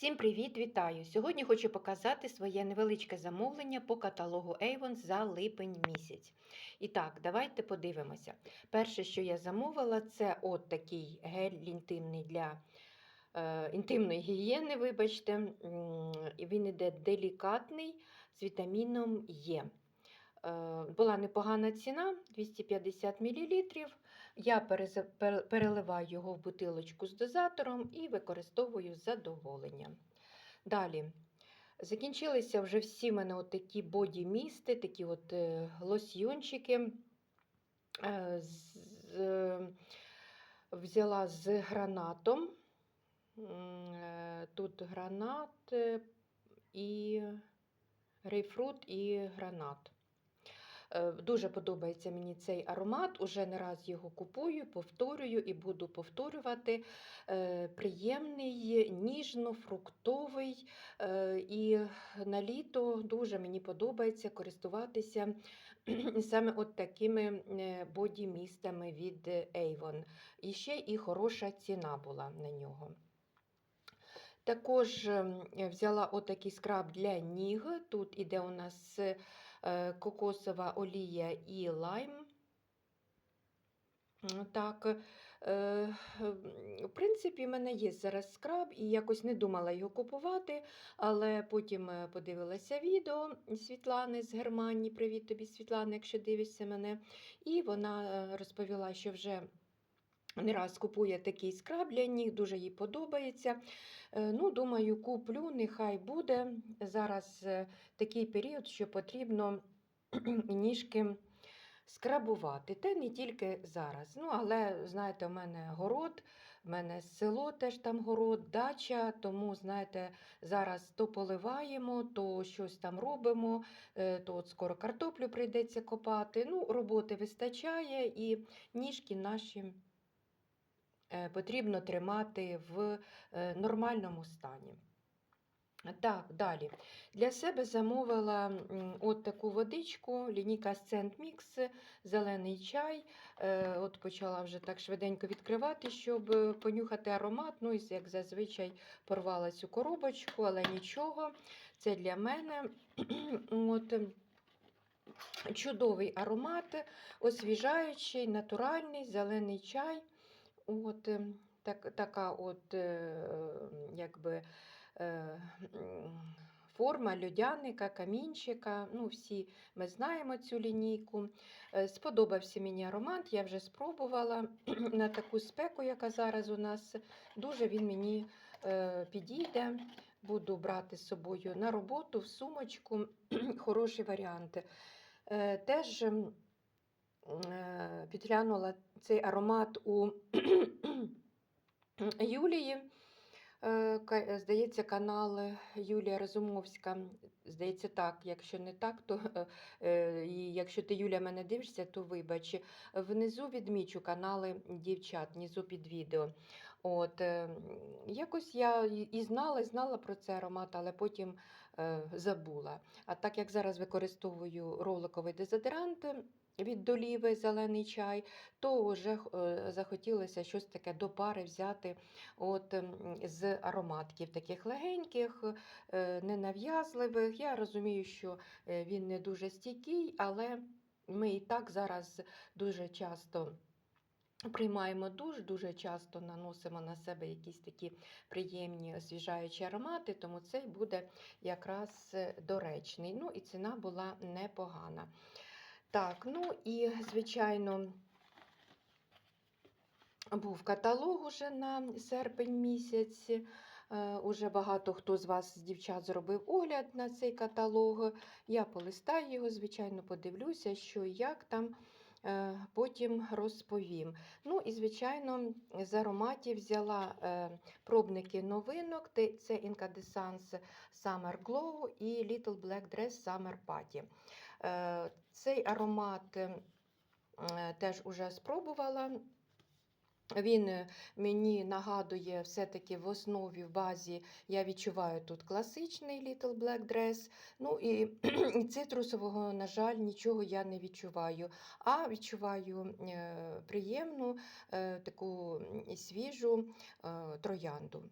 Всім привіт, вітаю! Сьогодні хочу показати своє невеличке замовлення по каталогу Avon за липень місяць. І так, давайте подивимося. Перше, що я замовила, це от такий гель інтимний для е, інтимної гігієни, вибачте. Він іде делікатний з вітаміном Е. Е, Була непогана ціна 250 мл. Я переливаю його в бутилочку з дозатором і використовую з задоволенням. Далі. Закінчилися вже всі в мене от такі боді-місти, такі от е, лосьйончики. Е, е, взяла з гранатом. Тут гранат і грейпфрут і гранат. Е, Дуже подобається мені цей аромат. Уже не раз його купую, повторюю і буду повторювати. Е, Приємний, ніжно-фруктовий. е, І на літо дуже мені подобається користуватися саме от такими боді-містами від Avon. І ще і хороша ціна була на нього. Також ем, взяла отакий скраб для ніг. Тут іде у нас кокосова олія і лайм. Так, е, в принципі, в мене є зараз скраб, і якось не думала його купувати, але потім е, подивилася відео Світлани з Германії. Привіт тобі, Світлана, якщо дивишся мене. І вона е, розповіла, що вже не раз купує такий скраб для ніг, дуже їй подобається. Е, Ну, Думаю, куплю, нехай буде. Зараз е, такий період, що потрібно ніжки скрабувати. Та не тільки зараз. Ну, Але, знаєте, у мене город, в мене село теж там город, дача, тому, знаєте, зараз то поливаємо, то щось там робимо, е, то от скоро картоплю прийдеться копати. Ну, Роботи вистачає і ніжки наші потрібно тримати в е, нормальному стані. Так, далі. Для себе замовила от таку водичку, лінійка Scent Mix, зелений чай. Е, От почала вже так швиденько відкривати, щоб е, понюхати аромат. Ну, і як зазвичай порвала цю коробочку, але нічого. Це для мене. От, ем, чудовий аромат, освіжаючий, натуральний, зелений чай. От, ем, так, така от, е, якби, е, форма льодяника, камінчика. Ну, всі ми знаємо цю лінійку. Е, Сподобався мені аромат, я вже спробувала на таку спеку, яка зараз у нас. Дуже він мені підійде. Буду брати з собою на роботу, в сумочку. Хороший варіант. Е, Теж підглянула цей аромат у Юлії. Е, Здається, канал Юлія Разумовська. Здається, так. Якщо не так, то е, е, якщо ти, Юля, мене дивишся, то вибач. Внизу відмічу канали дівчат, внизу під відео. От, е, якось я і знала, і знала про цей аромат, але потім е, забула. А так як зараз використовую роликовий дезодорант від доліви зелений чай, то вже е, захотілося щось таке до пари взяти от, з ароматків таких легеньких, е, ненав'язливих. Я розумію, що е, він не дуже стійкий, але ми і так зараз дуже часто. Приймаємо душ, дуже часто наносимо на себе якісь такі приємні освіжаючі аромати, тому цей буде якраз доречний. Ну і ціна була непогана. Так, ну і, звичайно, був каталог уже на серпень місяць. Е, Уже багато хто з вас, з дівчат, зробив огляд на цей каталог. Я полистаю його, звичайно, подивлюся, що і як там. е, Потім розповім. Ну і, звичайно, з ароматів взяла е, пробники новинок. Це Incandescence Summer Glow і Little Black Dress Summer Party. Е, Цей аромат е, теж уже спробувала. Він е, мені нагадує все-таки в основі, в базі я відчуваю тут класичний Little Black Dress. Ну і цитрусового, на жаль, нічого я не відчуваю. А відчуваю приємну, таку свіжу троянду.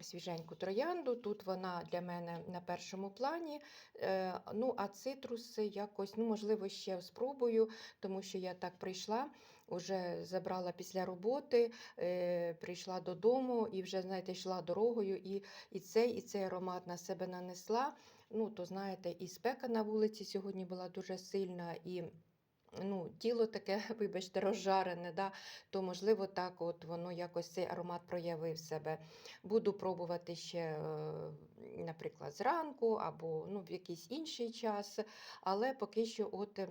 Свіженьку троянду. Тут вона для мене на першому плані. Е, Ну, а цитруси якось, ну, можливо, ще спробую, тому що я так прийшла, вже забрала після роботи, е, прийшла додому і вже, знаєте, йшла дорогою, і, і цей, і цей аромат на себе нанесла. Ну, то знаєте, і спека на вулиці сьогодні була дуже сильна, і ну, тіло таке, вибачте, розжарене, да, то, можливо, так от воно якось цей аромат проявив себе. Буду пробувати ще, е, наприклад, зранку або ну, в якийсь інший час, але поки що от. е,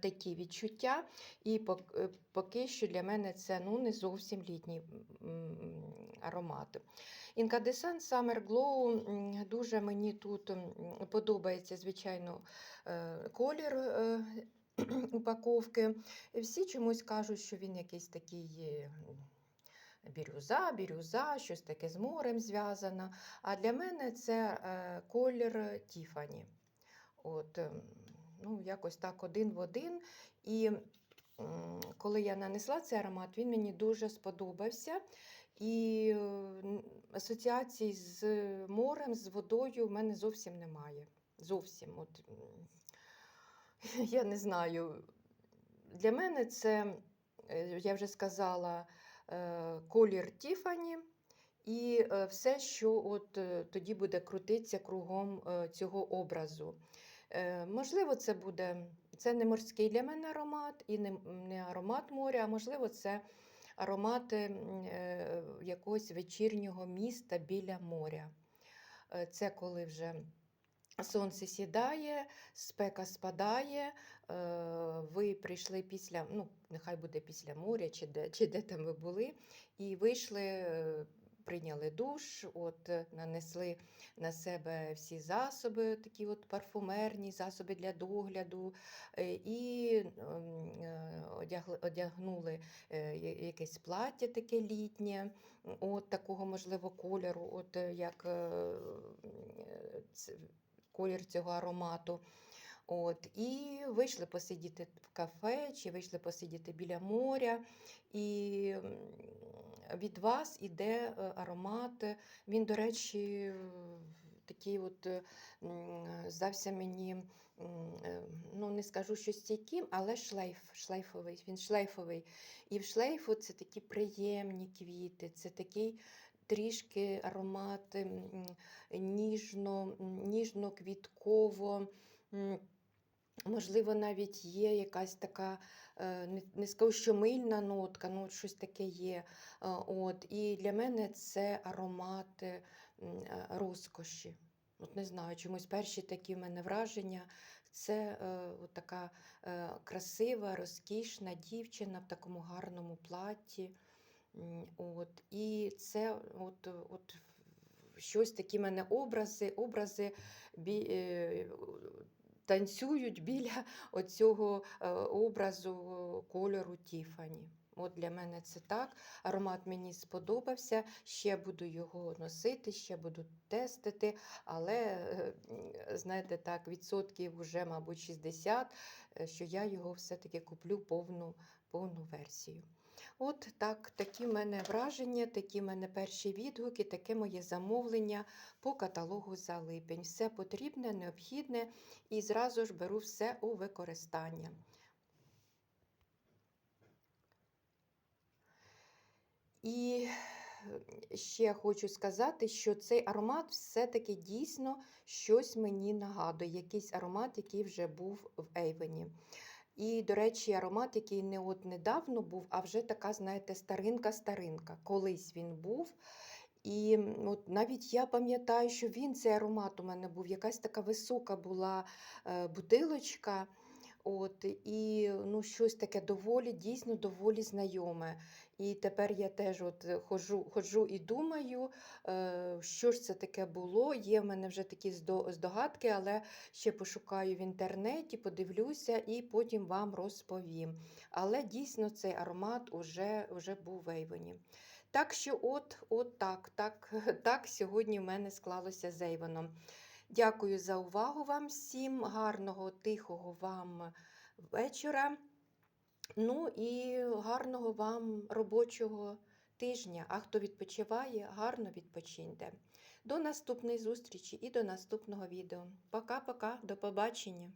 Такі відчуття, і е, поки що для мене це ну, не зовсім літній м, аромат. Incandescent Summer Glow дуже мені тут подобається, звичайно, е, колір е, упаковки. Всі чомусь кажуть, що він якийсь такий. м, Бірюза, бірюза, щось таке з морем зв'язано. А для мене це е, колір Тіфані. От, ем, ну, якось так один в один. І коли я нанесла цей аромат, він мені дуже сподобався. І е, асоціацій з морем, з водою в мене зовсім немає. Зовсім. От, я не знаю. Для мене це, е, я вже сказала, е, колір Тіфані. І все, що от тоді буде крутитися кругом цього образу. Можливо, це буде це не морський для мене аромат і не аромат моря, а можливо, це аромати е, якогось вечірнього міста біля моря. Е, Це коли вже сонце сідає, спека спадає, е, ви прийшли після, ну, нехай буде після моря, чи де, чи де там ви були, і вийшли. Прийняли душ, от е, нанесли на себе всі засоби, такі от парфумерні засоби для догляду, е, і ем, е, одягнули якесь плаття таке літнє, от такого можливо кольору, от як колір цього аромату. От, і вийшли посидіти в кафе, чи вийшли посидіти біля моря. І від вас іде е, аромат. Він, до речі, такий от е, здався мені, е, ну не скажу, що стійким, але шлейф, шлейфовий. Він шлейфовий. І в шлейфу це такі приємні квіти, це такий трішки аромат ніжно, ніжно-квітково. м, Можливо, навіть є якась така, е, не, скажу, що мильна нотка, ну от щось таке є. Е, От. І для мене це аромат е, розкоші. От не знаю, чомусь перші такі в мене враження. Це от така красива, розкішна дівчина в такому гарному платі. От. І це от, от щось такі в мене образи, образи бі, танцюють біля оцього е, образу кольору Тіфані. От для мене це так. Аромат мені сподобався. Ще буду його носити, ще буду тестити, але, е, знаєте, так, відсотків вже, мабуть, 60, е, що я його все-таки куплю повну, повну версію. От так, такі в мене враження, такі в мене перші відгуки, таке моє замовлення по каталогу за липень. Все потрібне, необхідне і зразу ж беру все у використання. І е, ще хочу сказати, що цей аромат все-таки дійсно щось мені нагадує, якийсь аромат, який вже був в Ейвені. І, до речі, аромат, який не от недавно був, а вже така, знаєте, старинка-старинка. Колись він був. І от навіть я пам'ятаю, що він цей аромат у мене був, якась така висока була е, бутилочка. От, і ну, щось таке доволі, дійсно доволі знайоме. І тепер я теж от е, ходжу, ходжу і думаю, е, що ж це таке було. Є в мене вже такі здогадки, але ще пошукаю в інтернеті, подивлюся і потім вам розповім. Але дійсно цей аромат уже, уже був в Ейвені. Так що, от, от так, так, так сьогодні в мене склалося з Ейвоном. Дякую за увагу вам всім, гарного, тихого вам вечора. Ну і гарного вам робочого тижня, а хто відпочиває, гарно відпочиньте. До наступної зустрічі і до наступного відео. Пока-пока, до побачення!